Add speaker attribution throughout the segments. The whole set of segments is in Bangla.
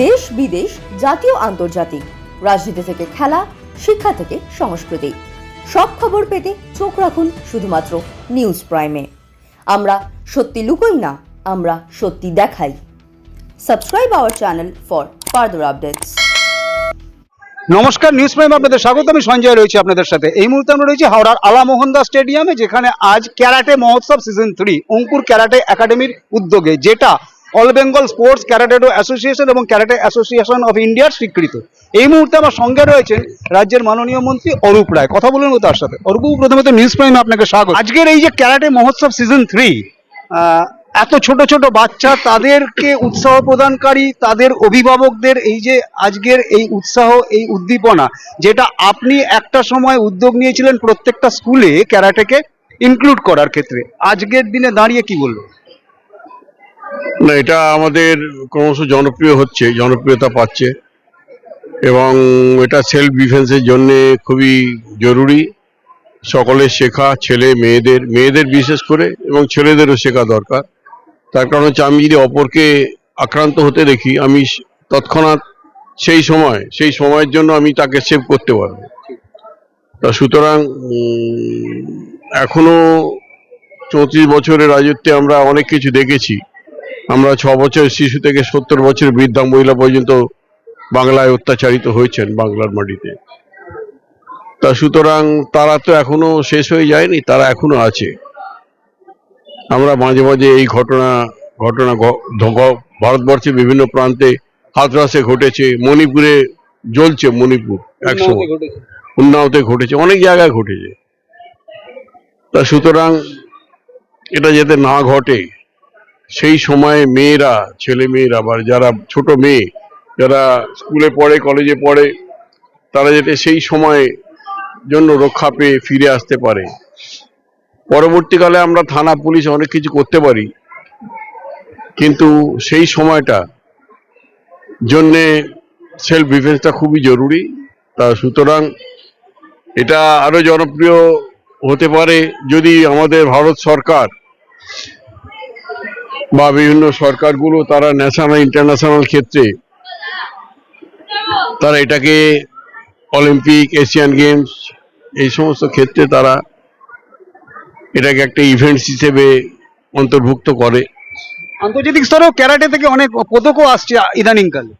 Speaker 1: দেশ বিদেশ, জাতীয়, আন্তর্জাতিক। রাজনীতি থেকে খেলা, শিক্ষা থেকে সংস্কৃতি। সব খবর পেতে চোখ রাখুন শুধুমাত্র নিউজ প্রাইমে। আমরা সত্যি লুকোই না, আমরা সত্যি দেখাই। Subscribe our channel for further updates.
Speaker 2: নমস্কার, নিউজ প্রাইম আপনাদের স্বাগত। আমি সঞ্জয় রয়েছি আপনাদের সাথে। এই মুহূর্তে আমরা রয়েছি হাওড়ার আলা মোহনদাস স্টেডিয়ামে, যেখানে আজ ক্যারাটে মহোৎসব সিজন থ্রি অঙ্কুর ক্যারাটে একাডেমির উদ্যোগে, যেটা all Bengal sports karatedo association এবং ক্যারাটে অ্যাসোসিয়েশন অফ ইন্ডিয়ার স্বীকৃত। এই মুহূর্তে আমার সঙ্গে রয়েছেন রাজ্যের মাননীয় মন্ত্রী অরূপ রায়। কথা বলুন তার সাথে। অরূপ প্রথমে তো নিউজ প্রাইমে আপনাকে স্বাগত। আজকের এই যে ক্যারাটে মহোৎসব সিজন থ্রি এত ছোট ছোট বাচ্চা তাদেরকে উৎসাহ প্রদানকারী, তাদের অভিভাবকদের এই যে আজকের এই উৎসাহ, এই উদ্দীপনা, যেটা আপনি একটা সময় উদ্যোগ নিয়েছিলেন প্রত্যেকটা স্কুলে ক্যারাটেকে ইনক্লুড করার ক্ষেত্রে, আজকের দিনে দাঁড়িয়ে কি বলব
Speaker 3: না এটা আমাদের ক্রমশ জনপ্রিয় হচ্ছে জনপ্রিয়তা পাচ্ছে। এবং এটা সেলফ ডিফেন্সের জন্য খুবই জরুরি। সকলে শেখা ছেলে মেয়েদের মেয়েদের বিশেষ করে এবং ছেলেদেরও শেখা দরকার। তার কারণ হচ্ছে আমি যদি অপরকে আক্রান্ত হতে দেখি আমি তৎক্ষণাৎ সেই সময় সেই সময়ের জন্য আমি তাকে সেভ করতে পারব। তা সুতরাং উম, এখনও চৌত্রিশ বছরের রাজত্বে আমরা অনেক কিছু দেখেছি। আমরা ছ বছর শিশু থেকে সত্তর বছর বৃদ্ধা মহিলা পর্যন্ত বাংলায় অত্যাচারিত হয়েছেন বাংলার মাটিতে। তা সুতরাং তারা তো এখনও শেষ হয়ে যায়নি তারা এখনও আছে। আমরা মাঝে মাঝে এই ঘটনা ঘটনা ভারতবর্ষের বিভিন্ন প্রান্তে হাতরাসে ঘটেছে মণিপুরে জ্বলছে মণিপুর একসময় উন্নাওতে ঘটেছে অনেক জায়গায় ঘটেছে। তা সুতরাং এটা যাতে না ঘটে সেই সময়ে মেয়েরা, ছেলে মেয়েরা বা যারা ছোট মেয়ে, যারা স্কুলে পড়ে, কলেজে পড়ে, তারা যাতে সেই সময়ে জন্য রক্ষা পেয়ে ফিরে আসতে পারে। পরবর্তীকালে আমরা থানা, পুলিশ অনেক কিছু করতে পারি। কিন্তু সেই সময়টা জন্যে সেলফ ডিফেন্সটা খুবই জরুরি। তা সুতরাং এটা আরও জনপ্রিয় হতে পারে যদি আমাদের ভারত সরকার বা বিভিন্ন সরকারগুলো তারা ন্যাশনাল ইন্টারন্যাশনাল ক্ষেত্রে তারা এটাকে অলিম্পিক এশিয়ান গেমস এই সমস্ত ক্ষেত্রে তারা এটাকে একটা ইভেন্টস হিসেবে অন্তর্ভুক্ত করে।
Speaker 2: আন্তর্জাতিক স্তরেও ক্যারাটে থেকে অনেক পদকও আসছে ইদানিংকালে।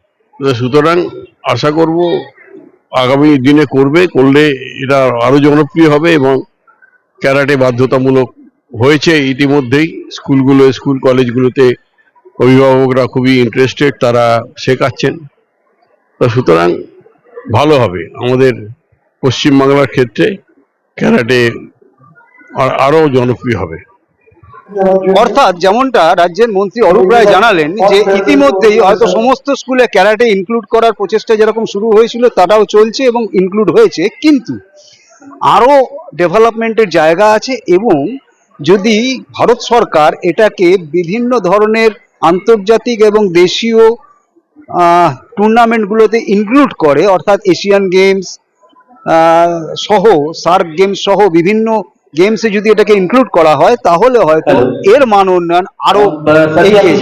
Speaker 3: সুতরাং আশা করব আগামী দিনে করবে করলে এটা আরও জনপ্রিয় হবে এবং ক্যারাটে বাধ্যতামূলক হয়েছে ইতিমধ্যেই স্কুলগুলো, স্কুল কলেজগুলোতে অভিভাবকরা খুবই ইন্টারেস্টেড তারা শেখাচ্ছেন। তো সুতরাং ভালো হবে আমাদের পশ্চিমবাংলার ক্ষেত্রে ক্যারাটে আর- আরও জনপ্রিয় হবে।
Speaker 2: অর্থাৎ যেমনটা রাজ্যের মন্ত্রী অরূপ রায় জানালেন যে ইতিমধ্যেই হয়তো সমস্ত স্কুলে ক্যারাটে ইনক্লুড করার প্রচেষ্টা যেরকম শুরু হয়েছিল তাটাও চলছে এবং ইনক্লুড হয়েছে। কিন্তু আরও ডেভেলপমেন্টের জায়গা আছে এবং যদি ভারত সরকার এটাকে বিভিন্ন ধরনের আন্তর্জাতিক এবং দেশীয় টুর্নামেন্টগুলোতে ইনক্লুড করে অর্থাৎ এশিয়ান গেমস সহ সার্ক গেমস সহ বিভিন্ন গেমসে যদি এটাকে ইনক্লুড করা হয় তাহলে হয়তো এর মান উন্নয়ন আরও এগিয়ে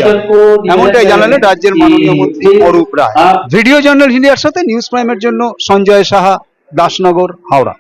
Speaker 2: এমনটাই জানালেন রাজ্যের মাননীয় মন্ত্রী অরূপ রায়। ভিডিও জার্নাল ইন্ডিয়ার সাথে নিউজ প্রাইমের জন্য সঞ্জয় সাহা দাসনগর হাওড়া।